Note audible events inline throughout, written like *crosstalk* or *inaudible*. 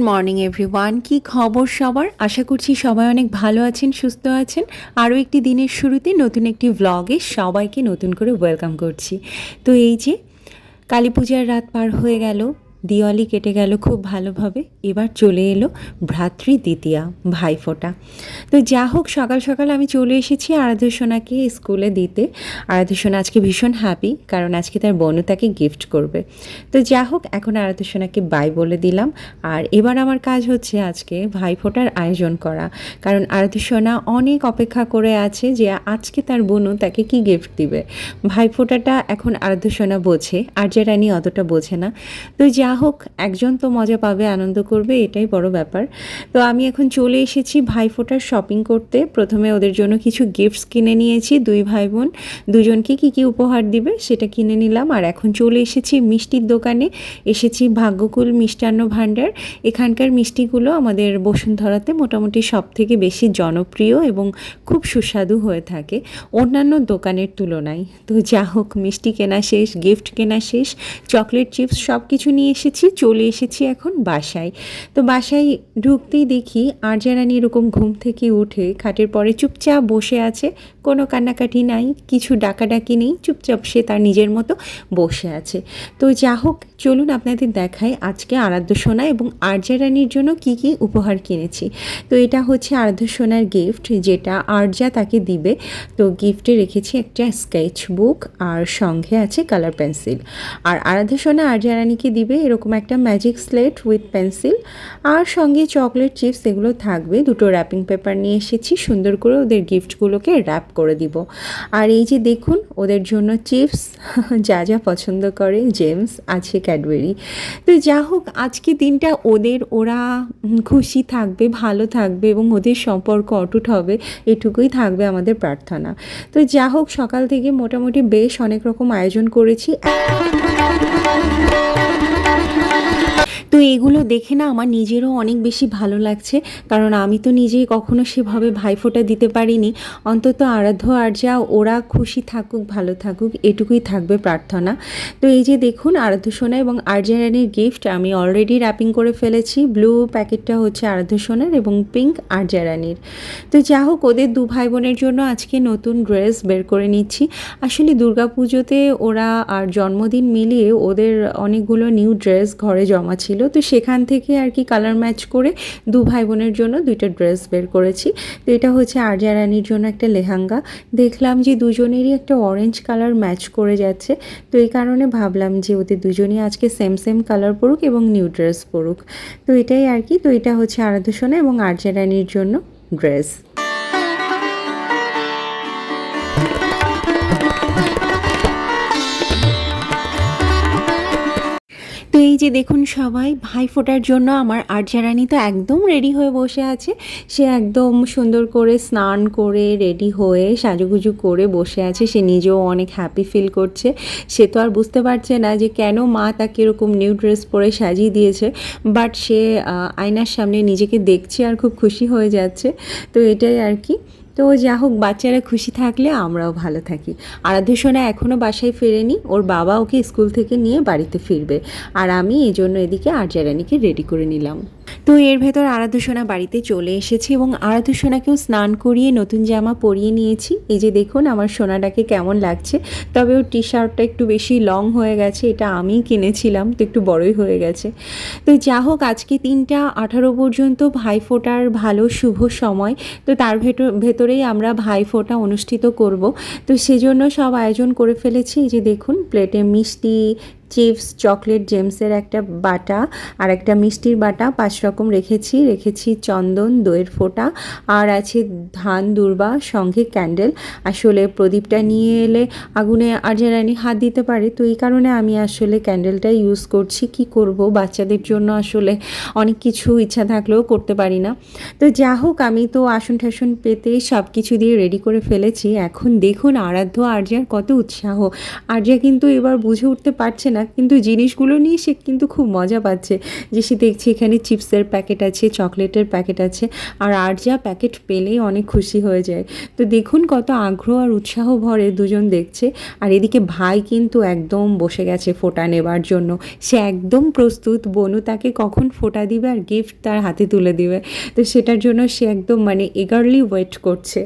Good morning everyone কি খবর সবার? আশা করছি সবাই অনেক ভালো আছেন, সুস্থ আছেন। আরও একটি দিনের শুরুতে নতুন একটি ভ্লগে সবাইকে নতুন করে ওয়েলকাম করছি। তো এই যে, কালী পূজার রাত পার হয়ে গেল। দিওয়ালি কেটে গেল খুব ভালোভাবে। এবার চলে এলো ভ্রাতৃ দ্বিতীয়া, ভাইফোঁটা। তো যা হোক, সকাল সকাল আমি চলে এসেছি আরাধ্য সোনাকে স্কুলে দিতে। আরাধ্য সোনা আজকে ভীষণ হ্যাপি কারণ আজকে তার বোনও তাকে গিফট করবে। তো যা হোক, এখন আরাধ্য সোনাকে বাই বলে দিলাম। আর এবার আমার কাজ হচ্ছে আজকে ভাইফোঁটার আয়োজন করা। কারণ আরাধ্য সোনা অনেক অপেক্ষা করে আছে যে আজকে তার বোনও তাকে কি গিফট দিবে। ভাইফোঁটাটা এখন আরাধ্য সোনা বোঝে, আর যে রানী অতটা বোঝে না। তো যা হোক, একজন তো মজা পাবে, আনন্দ করবে, এটাই বড় ব্যাপার। তো আমি এখন চলে এসেছি ভাইফোঁটার শপিং করতে। প্রথমে ওদের জন্য কিছু গিফটস কিনে নিয়েছি, দুই ভাই বোন দুজনকে কী কী উপহার দিবে, সেটা কিনে নিলাম। আর এখন চলে এসেছি মিষ্টির দোকানে। এসেছি ভাগ্যকুল মিষ্টান্ন ভাণ্ডার। এখানকার মিষ্টিগুলো আমাদের বসুন্ধরাতে মোটামুটি সব থেকে বেশি জনপ্রিয় এবং খুব সুস্বাদু হয়ে থাকে, অন্যান্য দোকানের তুলনায়। তো যা হোক, মিষ্টি কেনা শেষ গিফট কেনা শেষ চকলেট চিপস সব কিছু নিয়ে এসেছি, চলে এসেছি এখন বাসায়। তো বাসায় ঢুকতেই দেখি আরজারানি এরকম ঘুম থেকে উঠে খাটের পরে চুপচাপ বসে আছে। কোনো কান্নাকাটি নাই, কিছু ডাকাডাকি নেই, চুপচাপ সে তার নিজের মতো বসে আছে। তো যা হোক, চলুন আপনাদের দেখাই আজকে আরাধ্য সোনা এবং আরজা রানীর জন্য কি কি উপহার কিনেছি। তো এটা হচ্ছে আরাধ্য সোনার গিফট যেটা আর্যা তাকে দিবে। তো গিফটে রেখেছি একটা স্কেচ বুক আর সঙ্গে আছে কালার পেন্সিল আর আরাধ্য সোনা আরজা রানীকে দিবে এরকম একটা ম্যাজিক স্লেট উইথ পেন্সিল আর সঙ্গে চকলেট চিপস এগুলো থাকবে। দুটো র্যাপিং পেপার নিয়ে এসেছি, সুন্দর করে ওদের গিফটগুলোকে র্যাপ করে দিব। আর এই যে দেখুন, ওদের জন্য চিপস *laughs* যা যা পছন্দ করে জেমস আছে ক্যাডবেরি তো যা হোক, আজকে দিনটা ওদের, ওরা খুশি থাকবে, ভালো থাকবে এবং ওদের সম্পর্ক অটুট হবে, এটুকুই থাকবে আমাদের প্রার্থনা। তো যা হোক, সকাল থেকে মোটামুটি বেশ অনেক রকম আয়োজন করেছি। এগুলো দেখে না আমার নিজেরও অনেক বেশি ভালো লাগছে। কারণ আমি তো নিজেই কখনো সেভাবে ভাইফোঁটা দিতে পারিনি। অন্তত আরাধ্য আর যা, ওরা খুশি থাকুক, ভালো থাকুক, এটুকুই থাকবে প্রার্থনা। তো এই যে দেখুন, আরাধ্য সোনা এবং আর্জারানির গিফট আমি অলরেডি র্যাপিং করে ফেলেছি। ব্লু প্যাকেটটা হচ্ছে আরাধ্য সোনার এবং পিঙ্ক আর্জারানির তো যা হোক, ওদের দু ভাই বোনের জন্য আজকে নতুন ড্রেস বের করে নিচ্ছি। আসলে দুর্গাপুজোতে ওরা আর জন্মদিন মিলিয়ে ওদের অনেকগুলো নিউ ড্রেস ঘরে জমা ছিল। তো সেখান থেকে আর কি কালার ম্যাচ করে দু ভাই বোনের জন্য দুইটা ড্রেস বের করেছি। তো এটা হচ্ছে আর্যা রানীর জন্য একটা লেহেঙ্গা। দেখলাম যে দুজনেরই একটা অরেঞ্জ কালার ম্যাচ করে যাচ্ছে। তো এই কারণে ভাবলাম যে ওদের দুজনই আজকে সেম সেম কালার পরুক এবং নিউ ড্রেস পরুক। তো এটাই আর কি। তো এটা হচ্ছে আরাধ্য সোনা এবং আর্যা রানীর জন্য ড্রেস এই যে দেখুন সবাই, ভাই ফোটার জন্য আমার আর্যারানি তো একদম রেডি হয়ে বসে আছে। সে একদম সুন্দর করে স্নান করে রেডি হয়ে সাজুগুজু করে বসে আছে। সে নিজেও অনেক হ্যাপি ফিল করছে। সে তো আর বুঝতে পারছে না যে কেন মা তাকে এরকম নিউ ড্রেস পরে সাজিয়ে দিয়েছে। বাট সে আয়নার সামনে নিজেকে দেখছে আর খুব খুশি হয়ে যাচ্ছে। তো এটাই আর কি। তো যা হোক, বাচ্চারা খুশি থাকলে আমরাও ভালো থাকি। আরাধ্য সোনা এখনও বাসায় ফেরেনি, ওর বাবা ওকে স্কুল থেকে নিয়ে বাড়িতে ফিরবে। আর আমি এই জন্য এদিকে আর্যারানিকে রেডি করে নিলাম। তো এর ভেতর আরাধ্য সোনা বাড়িতে চলে এসেছে এবং আরাধ্য সোনাকেও স্নান করিয়ে নতুন জামা পরিয়ে নিয়েছি। এই যে দেখুন, আমার সোনাটাকে কেমন লাগছে। তবে ওর টি শার্টটা একটু বেশি লং হয়ে গেছে, এটা আমি কিনেছিলাম, তো একটু বড়ই হয়ে গেছে। তো যা হোক, আজকে তিনটা আঠারো পর্যন্ত ভাইফোঁটার ভালো, শুভ সময়। তো তার ভেতর ভেতরেই আমরা ভাইফোঁটা অনুষ্ঠিত করব। তো সেজন্য সব আয়োজন করে ফেলেছি। যে দেখুন প্লেটে মিষ্টি চিপস, চকলেট, জেমসের একটা বাটা আর একটা মিষ্টির বাটা পাঁচ রকম রেখেছি। রেখেছি চন্দন, দইয়ের ফোঁটা আর আছে ধান, দুর্বা, সঙ্গে ক্যান্ডেল। আসলে প্রদীপটা নিয়ে এলে আগুনে আর্জারানি হাত দিতে পারে, তো এই কারণে আমি আসলে ক্যান্ডেলটা ইউজ করছি। কি করব? বাচ্চাদের জন্য আসলে অনেক কিছু ইচ্ছা থাকলেও করতে পারি না। তো যা হোক, আমি তো আসন ঠাসন পেতে সব কিছু দিয়ে রেডি করে ফেলেছি। এখন দেখুন, আরাধ্য আর্যার কত উৎসাহ। আর্যা কিন্তু এবার বুঝে উঠতে পারছে না না, কিন্তু জিনিসগুলো নিয়ে সে কিন্তু খুব মজা পাচ্ছে। যে সে দেখছে এখানে চিপসের প্যাকেট আছে, চকলেটের প্যাকেট আছে, আর আর যা প্যাকেট পেলেই অনেক খুশি হয়ে যায়। তো দেখুন কত আগ্রহ আর উৎসাহ ভরে দুজন দেখছে। আর এদিকে ভাই কিন্তু একদম বসে গেছে ফোটা নেবার জন্য। সে একদম প্রস্তুত, বনু তাকে কখন ফোটা দিবে আর গিফট তার হাতে তুলে দিবে। তো সেটার জন্য সে একদম মানে এগারলি ওয়েট করছে।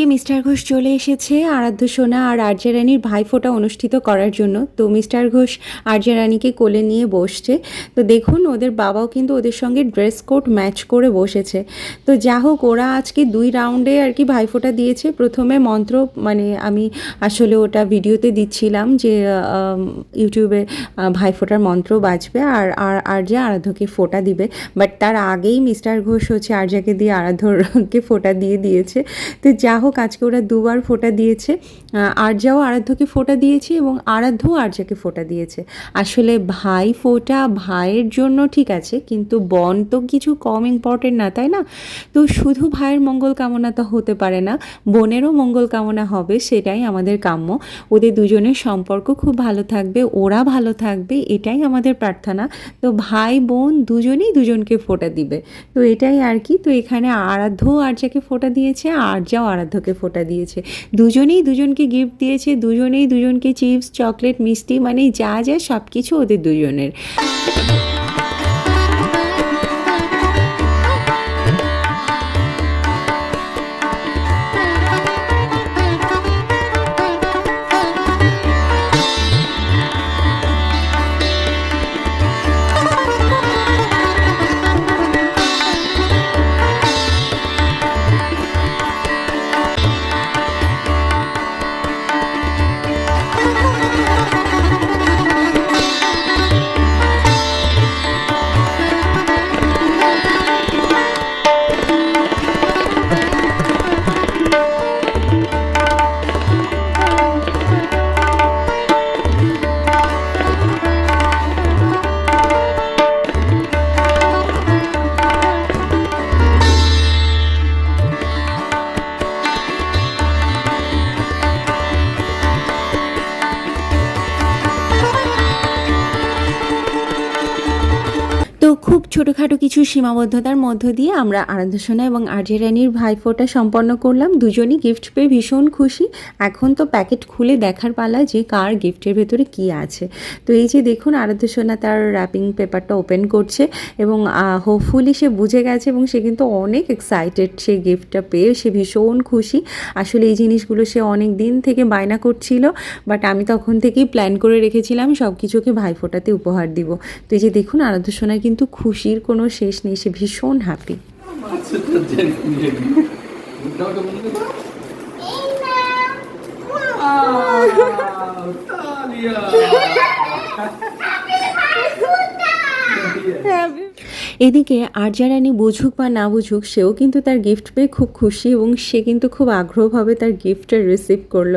যে মিস্টার ঘোষ চলে এসেছে আরাধ্য সোনা আর আর্যা রানীর ভাইফোঁটা অনুষ্ঠিত করার জন্য। তো মিস্টার ঘোষ আর্যা রানীকে কোলে নিয়ে বসছে। তো দেখুন, ওদের বাবাও কিন্তু ওদের সঙ্গে ড্রেস কোড ম্যাচ করে বসেছে। তো যা হোক, ওরা আজকে দুই রাউন্ডে আর কি ভাইফোঁটা দিয়েছে। প্রথমে মন্ত্র মানে আমি আসলে ওটা ভিডিওতে দিচ্ছিলাম যে ইউটিউবে ভাইফোঁটার মন্ত্র বাজবে আর আর আর্যা আরাধ্যকে ফোঁটা দিবে। বাট তার আগেই মিস্টার ঘোষ হচ্ছে আর্যাকে দিয়ে আরাধ্যকে ফোঁটা দিয়ে দিয়েছে। তো যা হোক আজকে ওরা দুবার ফোঁটা দিয়েছে। আর্যাও আরাধ্যকে ফোঁটা দিয়েছে এবং আরাধ্যও আর্যাকে ফোঁটা দিয়েছে। আসলে ভাই ফোঁটা, ভাইয়ের জন্য ঠিক আছে, কিন্তু বোন তো কিছু কম ইম্পর্টেন্ট না, তাই না? তো শুধু ভাইয়ের মঙ্গল কামনা তো হতে পারে না, বোনেরও মঙ্গল কামনা হবে, সেটাই আমাদের কাম্য। ওদের দুজনের সম্পর্ক খুব ভালো থাকবে, ওরা ভালো থাকবে, এটাই আমাদের প্রার্থনা। তো ভাই, বোন দুজনেই দুজনকে ফোঁটা দিবে। তো এটাই আর কি, তো এখানে আরাধ্য আর্যাকে ফোঁটা দিয়েছে, আর্যাও আরাধ্যকে ফোটা দিয়েছে। দুজনেই দুজনকে গিফট দিয়েছে, দুজনেই দুজনকে চিপস চকলেট মিষ্টি মানে যা যা সব কিছু ওদের দুজনের। খুব ছোটোখাটো কিছু সীমাবদ্ধতার মধ্য দিয়ে আমরা আরাধ্যসোনা এবং আর্য রানীর ভাইফোঁটা সম্পন্ন করলাম। দুজনই গিফট পেয়ে ভীষণ খুশি। এখন তো প্যাকেট খুলে দেখার পালা যে কার গিফটের ভেতরে কি আছে। তো এই যে দেখুন আরাধ্যসোনা তার র্যাপিং পেপারটা ওপেন করছে এবং হোপফুলি সে বুঝে গেছে এবং সে কিন্তু অনেক এক্সাইটেড সে গিফটটা পেয়ে সে ভীষণ খুশি। আসলে এই জিনিসগুলো সে অনেক দিন থেকে বায়না করছিল বাট আমি তখন থেকেই প্ল্যান করে রেখেছিলাম সব কিছুকে ভাইফোঁটাতে উপহার দিব। তো এই যে দেখুন, আরাধ্য সোনা কিন্তু খুশির কোনো শেষ নেই সে ভীষণ হ্যাপি এদিকে আর্যা রানী বুঝুক বা না বুঝুক, সেও কিন্তু তার গিফট পেয়ে খুব খুশি এবং সে কিন্তু খুব আগ্রহভাবে তার গিফটটা রিসিভ করল।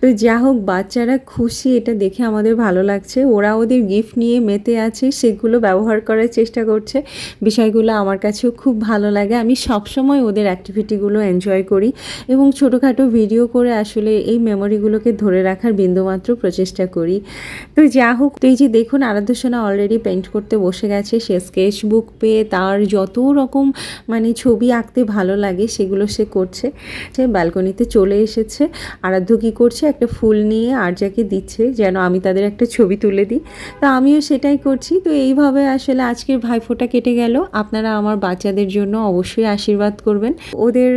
তো যা হোক, বাচ্চারা খুশি, এটা দেখে আমাদের ভালো লাগছে। ওরা ওদের গিফট নিয়ে মেতে আছে, সেগুলো ব্যবহার করার চেষ্টা করছে। বিষয়গুলো আমার কাছেও খুব ভালো লাগে। আমি সবসময় ওদের অ্যাক্টিভিটিগুলো এনজয় করি এবং ছোটোখাটো ভিডিও করে আসলে এই মেমোরিগুলোকে ধরে রাখার বিন্দুমাত্র প্রচেষ্টা করি। তো যা হোক, তো এই যে দেখুন আরাধ্য সোনা অলরেডি পেন্ট করতে বসে গেছে। সে স্কেচ বুক পেয়ে তার যত রকম মানে ছবি আঁকতে ভালো লাগে সেগুলো সে করছে। সে ব্যালকনিতে চলে এসেছে। আরাধ্য কী করছে? একটা ফুল নিয়ে আর্যাকে দিচ্ছে যেন আমি তাদের একটা ছবি তুলে দিই। তো আমিও সেটাই করছি। তো এইভাবে আসলে আজকের ভাইফোঁটা কেটে গেল। আপনারা আমার বাচ্চাদের জন্য অবশ্যই আশীর্বাদ করবেন। ওদের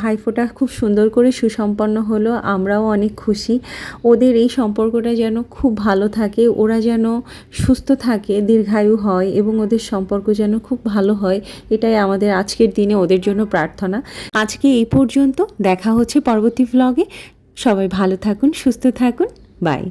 ভাইফোঁটা খুব সুন্দর করে সুসম্পন্ন হলো। আমরাও অনেক খুশি। ওদের এই সম্পর্কটা যেন খুব ভালো থাকে। ওরা যেন সুস্থ থাকে, দীর্ঘায়ু হয় এবং ওদের সম্পর্ক যেন খুব ভালো হয়। এটাই আমাদের আজকের দিনে ওদের জন্য প্রার্থনা। আজকে এই পর্যন্ত দেখা হচ্ছে পরবর্তী ব্লগে সবাই ভালো থাকুন, সুস্থ থাকুন। বাই